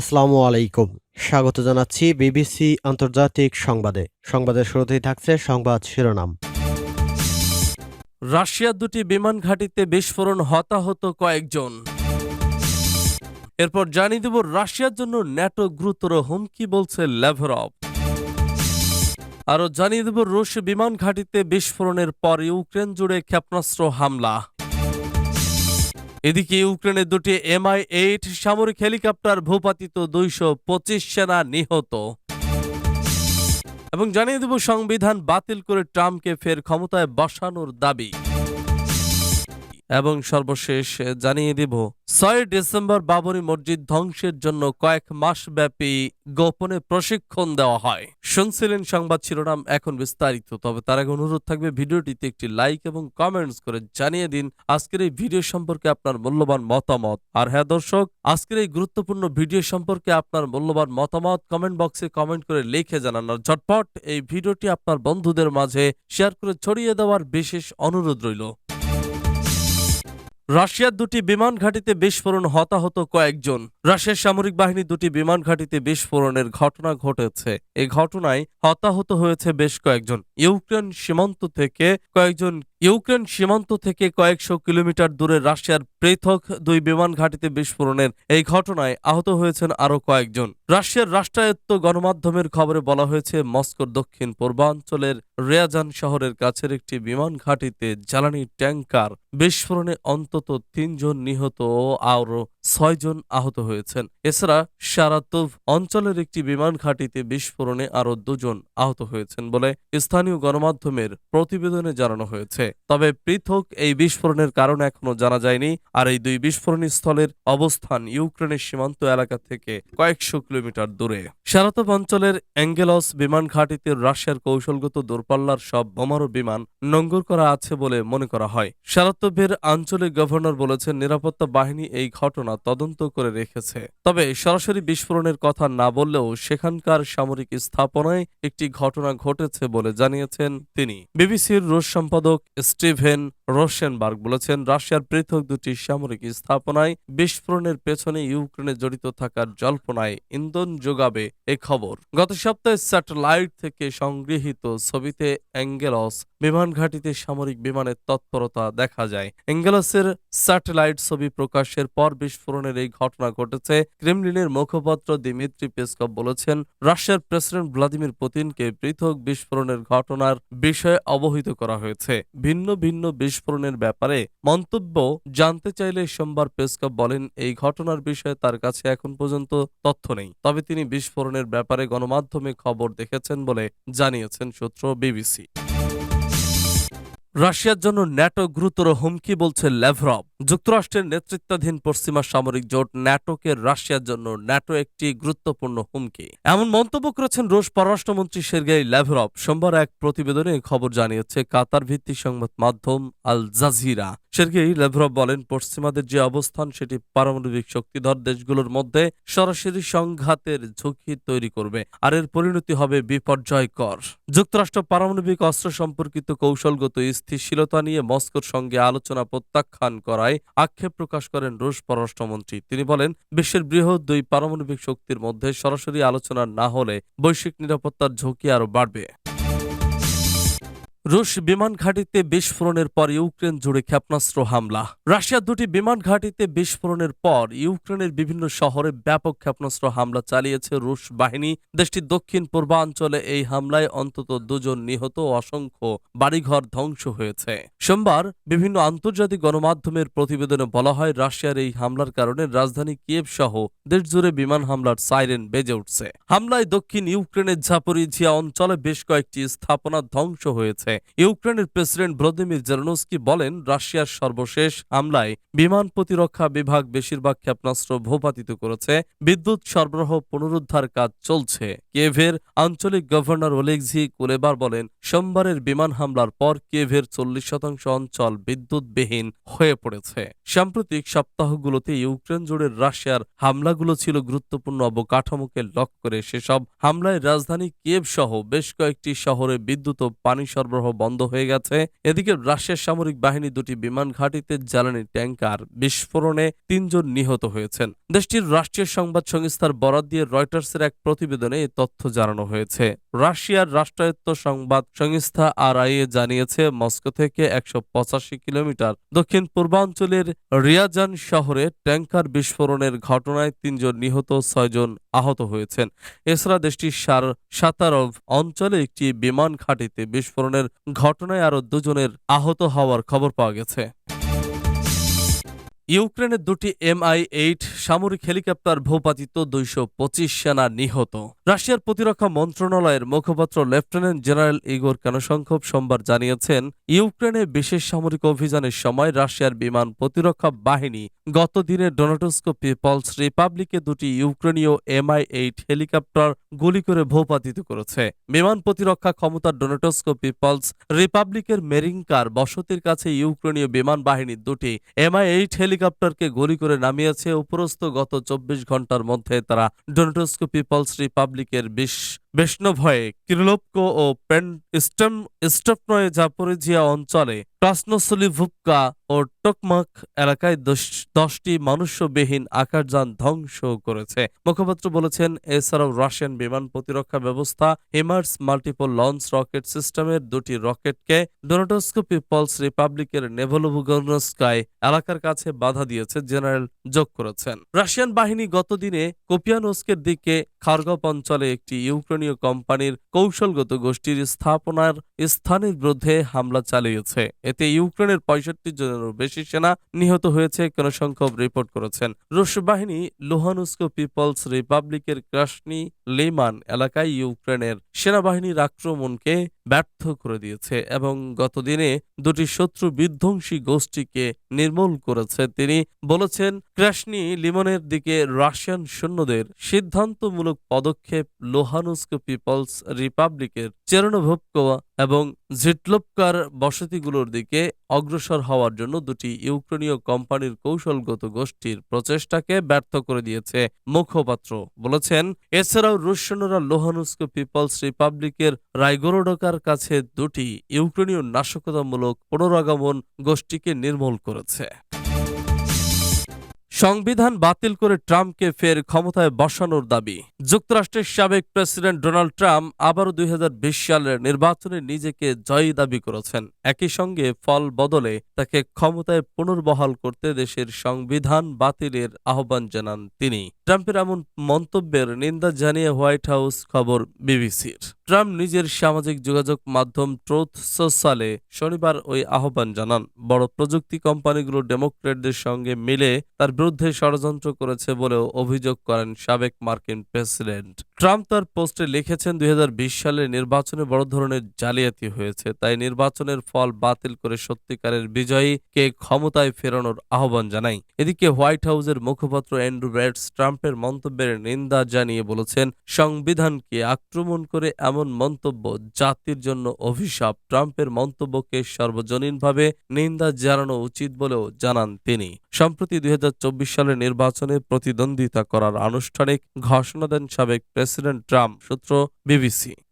আসসালামু আলাইকুম। স্বাগত জানাচ্ছি বিবিসি আন্তর্জাতিক সংবাদে। সংবাদের শুরুতেই থাকছে সংবাদ শিরোনাম। রাশিয়ার দুটি বিমান ঘাঁটিতে বিস্ফোরণ হতাহত কয়েকজন। এরপর জানিয়ে দেব রাশিয়ার জন্য ন্যাটো গুরুতর হুমকি বলছে ল্যাভরভ আরও জানিয়ে দেব রুশ বিমান ঘাঁটিতে বিস্ফোরণের পর ইউক্রেন জুড়ে ক্ষেপণাস্ত্র হামলা। এদিকে ইউক্রেনের দুটি এমআই এইট সামরিক হেলিকপ্টার ভূপাতিত দুইশো পঁচিশ সেনা নিহত। এবং জানিয়ে দেব, সংবিধান বাতিল করে ট্রাম্পকে ফের ক্ষমতায় বসানোর দাবি। এবং সর্বশেষ জানিয়ে দেব, ছয় ডিসেম্বর বাবরি মসজিদ ধ্বংসের জন্য কয়েক মাস ব্যাপী গোপনে প্রশিক্ষণ দেওয়া হয়। শুনছিলেন সংবাদ শিরোনাম এখন বিস্তারিত, তবে তার আগে অনুরোধ থাকবে ভিডিওটিতে একটি লাইক এবং কমেন্টস করে জানিয়ে দিন আজকের এই ভিডিও সম্পর্কে আপনার মূল্যবান মতামত। আর হ্যাঁ দর্শক, আজকের এই গুরুত্বপূর্ণ ভিডিও সম্পর্কে আপনার মূল্যবান মতামত কমেন্ট বক্সে কমেন্ট করে লিখে জানান আর ঝটপট এই ভিডিওটি আপনার বন্ধুদের মাঝে শেয়ার করে ছড়িয়ে দেওয়ার বিশেষ অনুরোধ রইল। রাশিয়ার দুটি বিমান ঘাঁটিতে বিস্ফোরণ হতাহত কয়েকজন। রাশিয়ার সামরিক বাহিনী দুটি বিমান ঘাঁটিতে বিস্ফোরণের ঘটনা ঘটেছে। এই ঘটনায় হতাহত হয়েছে বেশ কয়েকজন। ইউক্রেন সীমান্ত থেকে কয়েকজন ইউক্রেন সীমান্ত থেকে কয়েকশো কিলোমিটার দূরে রাশিয়ার পৃথক দুই বিমান ঘাঁটিতে বিস্ফোরণের এই ঘটনায় আহত হয়েছেন আরও কয়েকজন। রাশিয়ার রাষ্ট্রায়ত্ত গণমাধ্যমের খবরে বলা হয়েছে, মস্কোর দক্ষিণ পূর্বাঞ্চলের রেয়াজান শহরের কাছের একটি বিমান ঘাঁটিতে জ্বালানি ট্যাঙ্কার বিস্ফোরণে অন্তত তিনজন নিহত ও আরও ছয়জন আহত হয়েছেন। এছাড়া সারাতোভ অঞ্চলের একটি বিমান ঘাঁটিতে বিস্ফোরণে আরও দুজন আহত হয়েছেন বলে স্থানীয় গণমাধ্যমের প্রতিবেদনে জানানো হয়েছে। তবে পৃথক এই বিস্ফোরণের কারণ এখনও জানা যায়নি, আর এই দুই বিস্ফোরণ স্থলের অবস্থান ইউক্রেনের সীমান্ত এলাকা থেকে কয়েকশো কিলোমিটার দূরে। সারাতোভ অঞ্চলের অ্যাঙ্গেলস বিমান ঘাঁটিতে রাশিয়ার কৌশলগত দূরপাল্লার সব বোমারু বিমান নোঙ্গর করা আছে বলে মনে করা হয়। সারাতোভের আঞ্চলিক গভর্নর বলেছেন নিরাপত্তা বাহিনী এই ঘটনা তদন্ত করে রেখেছে। তবে সরাসরি বিস্ফোরণের কথা না বললেও সেখানকার সামরিক স্থাপনায় একটি ঘটনা ঘটেছে বলে জানিয়েছেন তিনি। বিবিসির রুশ সম্পাদক স্টিভেন রোশেনবার্গ বলেছেন, রাশিয়ার পৃথক দুটি সামরিক স্থাপনায় বিস্ফোরণের পেছনে ইউক্রেনে জড়িত থাকার জল্পনায় ইন্ধন যোগাবে এ খবর। গত সপ্তাহে স্যাটেলাইট থেকে সংগৃহীত ছবিতে অ্যাঙ্গেলস বিমান ঘাঁটিতে সামরিক বিমানের তৎপরতা দেখা যায়। অ্যাঙ্গেলসের স্যাটেলাইট ছবি প্রকাশের পর বিস্ফোরণের এই ঘটনা ঘটেছে। ক্রেমলিনের মুখপাত্র দিমিত্রি পেসকভ বলেছেন, রাশিয়ার প্রেসিডেন্ট ভ্লাদিমির পুতিনকে পৃথক বিস্ফোরণের ঘটনার বিষয়ে অবহিত করা হয়েছে। ভিন্ন ভিন্ন বিস্ফোরণের ব্যাপারে মন্তব্য জানতে চাইলে সোমবার পেসকপ বলেন, এই ঘটনার বিষয়ে তার কাছে এখন পর্যন্ত তথ্য নেই। তবে তিনি বিস্ফোরণের ব্যাপারে গণমাধ্যমে খবর দেখেছেন বলে জানিয়েছেন সূত্র বিবিসি। রাশিয়ার জন্য ন্যাটো গুরুতর হুমকি বলছে ল্যাভরভ। যুক্তরাষ্ট্রের নেতৃত্বাধীন পশ্চিমা সামরিক জোট ন্যাটোকে রাশিয়ার জন্য ন্যাটো একটি গুরুত্বপূর্ণ হুমকি। এমন মন্তব্য করেছেন রুশ পররাষ্ট্রমন্ত্রী সের্গেই ল্যাভরভ। সোমবার এক প্রতিবেদনে খবর জানিয়েছে কাতার ভিত্তিক সংবাদ মাধ্যম আল জাজিরা। সের্গেই ল্যাভরভ বলেন, পশ্চিমাদের যে অবস্থান সেটি পারমাণবিক শক্তিধর দেশগুলোর মধ্যে সরাসরি সংঘাতের ঝুঁকি তৈরি করবে, আর এর পরিণতি হবে বিপর্যয়কর। যুক্তরাষ্ট্র পারমাণবিক অস্ত্র সম্পর্কিত কৌশলগত স্থিতিশীলতা নিয়ে মস্কোর সঙ্গে আলোচনা প্রত্যাখ্যান করায় আক্ষেপ প্রকাশ করেন রুশ পররাষ্ট্রমন্ত্রী। তিনি বলেন, বিশ্বের বৃহৎ দুই পারমাণবিক শক্তির মধ্যে সরাসরি আলোচনা না হলে বৈশ্বিক নিরাপত্তার ঝুঁকি আরও বাড়বে। রুশ বিমান ঘাঁটিতে বিস্ফোরণের পর ইউক্রেন জুড়ে ক্ষেপণাস্ত্র হামলা। রাশিয়ার দুটি বিমান ঘাঁটিতে বিস্ফোরণের পর ইউক্রেনের বিভিন্ন শহরে ব্যাপক ক্ষেপণাস্ত্র হামলা চালিয়েছে রুশ বাহিনী। দেশটির দক্ষিণ পূর্বাঞ্চলে এই হামলায় অন্তত দুজন নিহত ও অসংখ্য বাড়িঘর ধ্বংস হয়েছে। সোমবার বিভিন্ন আন্তর্জাতিক গণমাধ্যমের প্রতিবেদনে বলা হয়, রাশিয়ার এই হামলার কারণে রাজধানী কিয়েভ সহ দেশজুড়ে বিমান হামলার সাইরেন বেজে উঠছে। হামলায় দক্ষিণ ইউক্রেনের ঝাপরিঝিয়া অঞ্চলে বেশ কয়েকটি স্থাপনা ধ্বংস হয়েছে। ইউক্রেনের প্রেসিডেন্ট ভ্লাদিমির জেলনস্কি বলেন, রাশিয়ার সর্বশেষ হামলায় বিমান প্রতিরক্ষা বিভাগ বেশিরভাগ ক্ষেপণাস্ত্র ভূপাতিত করেছে। বিদ্যুৎ সরবরাহ পুনরুদ্ধার কাজ চলছে। কেভের আঞ্চলিক গভর্নর ওলেক্সি কুলেবার বলেন, সোমবারের বিমান হামলার পর কেভের চল্লিশ শতাংশ অঞ্চল বিদ্যুৎবিহীন হয়ে পড়েছে। সাম্প্রতিক সপ্তাহগুলোতে ইউক্রেন জুড়ে রাশিয়ার হামলাগুলো ছিল গুরুত্বপূর্ণ অবকাঠামোকে লক্ষ্য করে। সেসব হামলায় রাজধানী কেভ সহ বেশ কয়েকটি শহরে বিদ্যুৎ ও পানি সরবরাহ সরবরাহ বন্ধ হয়ে গেছে। এদিকে রাশিয়ার সামরিক বাহিনী দুটি বিমান ঘাঁটিতে জ্বালানি ট্যাঙ্কার বিস্ফোরণে তিনজন নিহত হয়েছেন। দেশটির রাষ্ট্রীয় সংবাদ সংস্থার বরাদ দিয়ে রয়টার্সের এক প্রতিবেদনে এই তথ্য জানানো হয়েছে। রাশিয়ার রাষ্ট্রায়ত্ত সংবাদ সংস্থা আরআইএ জানিয়েছে, মস্কো থেকে একশো পঁচাশি কিলোমিটার দক্ষিণ পূর্বাঞ্চলের রিয়াজান শহরে ট্যাঙ্কার বিস্ফোরণের ঘটনায় তিনজন নিহত ছয়জন আহত হয়েছেন। এছাড়া দেশটির সার সাতারভ অঞ্চলে একটি বিমান ঘাঁটিতে বিস্ফোরণের ঘটনায় আরও দুজনের আহত হওয়ার খবর পাওয়া গেছে। ইউক্রেনের দুটি এমআই এইট সামরিক হেলিকপ্টার ভূপাতিত দুইশো পঁচিশ সেনা নিহত। রাশিয়ার প্রতিরক্ষা মন্ত্রণালয়ের মুখপাত্র লেফটেন্যান্ট জেনারেল ইগোর কানুসংখ্যব সোমবার জানিয়েছেন, ইউক্রেনে বিশেষ সামরিক অভিযানের সময় রাশিয়ার বিমান প্রতিরক্ষা বাহিনী গত দিনে ডোনাটোস্কো পিপলস রিপাবলিকে দুটি ইউক্রেনীয় এমআই এইট হেলিকপ্টার গুলি করে ভূপাতিত করেছে। বিমান প্রতিরক্ষা ক্ষমতার ডোনাটোস্কো পিপলস রিপাবলিকের মেরিংকার বসতির কাছে ইউক্রেনীয় বিমান বাহিনীর দুটি এমআই এইট হেলিকপ্টারকে গুলি করে নামিয়েছে। উপরস্থ গত চব্বিশ ঘণ্টার মধ্যে তারা ডোনেটোস্কোপি পিপলস রিপাবলিকের বিশ বেষ্ণভয়ে কিরলোপকো ও স্টেম স্টপনয়ে জাপোরিজিয়া অঞ্চলে ক্রাসনোসলিভুপকা ও টকমাক এলাকায় দশ- দশটি মনুষ্যবিহীন আকারযান ধ্বংস করেছে। মুখপাত্র বলেছেন, এছাড়াও রাশিয়ান বিমান প্রতিরক্ষা ব্যবস্থা, হিমার্স মাল্টিপল লঞ্চ রকেট সিস্টেমের দুটি রকেটকে ডোনাটোস্কো পিপলস রিপাবলিকের নেভোলোভুগনস্কায় এলাকার কাছে বাধা দিয়েছে, জেনারেল যোগ করেছেন। রাশিয়ান বাহিনী গতদিনে কোপিয়ানোস্কের দিকে খারগপ অঞ্চলে একটি ইউক্রেনীয় কোম্পানির কৌশলগত গোষ্ঠীর স্থাপনার স্থানের বিরুদ্ধে হামলা চালিয়েছে। এতে ইউক্রেনের পঁয়ষট্টি জনেরও বেশি সেনা নিহত হয়েছে সংখ্যক রিপোর্ট করেছেন। রুশ বাহিনী লোহানুস্কো পিপলস রিপাবলিকের ক্রাসনি লিমান এলাকায় ইউক্রেনের সেনাবাহিনীর আক্রমণকে ব্যর্থ করে দিয়েছে এবং গতদিনে দুটি শত্রু বিধ্বংসী গোষ্ঠীকে নির্মূল করেছে। তিনি বলেছেন ক্রাশনি লিমনের দিকে রাশিয়ান সৈন্যদের সিদ্ধান্তমূলক পদক্ষেপ লোহানুস্কো পিপলস রিপাবলিকের চেরনোভোপকোয়া এবং জিটলোপকার বসতিগুলোর দিকে অগ্রসর হওয়ার জন্য দুটি ইউক্রেনীয় কোম্পানির কৌশলগত গোষ্ঠীর প্রচেষ্টাকে ব্যর্থ করে দিয়েছে মুখপাত্র। বলেছেন, এছাড়াও রুশ সৈন্যরা লোহানুস্কো পিপলস রিপাবলিকের রাইগোরোডকার কাছে দুটি ইউক্রেনীয় নাশকতামূলক পুনরাগমন গোষ্ঠীকে নির্মূল করেছে। সংবিধান বাতিল করে ট্রাম্পকে ফের ক্ষমতায় বসানোর দাবি। যুক্তরাষ্ট্রের সাবেক প্রেসিডেন্ট ডোনাল্ড ট্রাম্প আবারও দুই সালের নির্বাচনে নিজেকে জয়ী দাবি করেছেন। একই সঙ্গে ফল বদলে তাকে ক্ষমতায় পুনর্বহাল করতে দেশের সংবিধান বাতিলের আহ্বান জানান তিনি। ট্রাম্পের এমন মন্তব্যের নিন্দা জানিয়ে হোয়াইট হাউস খবর বিবিসির। ট্রাম্প নিজের সামাজিক যোগাযোগ মাধ্যম ট্রুথ সোশ্যালে শনিবার ওই আহ্বান জানান। বড় প্রযুক্তি কোম্পানিগুলো ডেমোক্রেটদের সঙ্গে মিলে তার বিরুদ্ধে ষড়যন্ত্র করেছে বলেও অভিযোগ করেন সাবেক মার্কিন প্রেসিডেন্ট। ট্রাম্প তার পোস্টে লিখেছেন, দুই সালের নির্বাচনে বড় ধরনের জালিয়াতি হয়েছে, তাই নির্বাচনের ফল বাতিল করে সত্যিকারের বিজয়ীকে ক্ষমতায় ফেরানোর আহ্বান জানাই। এদিকে হোয়াইট হাউসের মুখপাত্র অ্যান্ড্রু ব্র্যাডস ট্রাম্পের মন্তব্যের নিন্দা জানিয়ে বলেছেন, সংবিধানকে আক্রমণ করে এমন মন্তব্য জাতির জন্য অভিশাপ। ট্রাম্পের মন্তব্যকে সর্বজনীনভাবে নিন্দা জানানো উচিত বলেও জানান তিনি। সম্প্রতি দুই হাজার চব্বিশ সালের নির্বাচনে প্রতিদ্বন্দ্বিতা করার আনুষ্ঠানিক ঘোষণা দেন সাবেক প্রেসিডেন্ট ট্রাম্প সূত্র বিবিসি।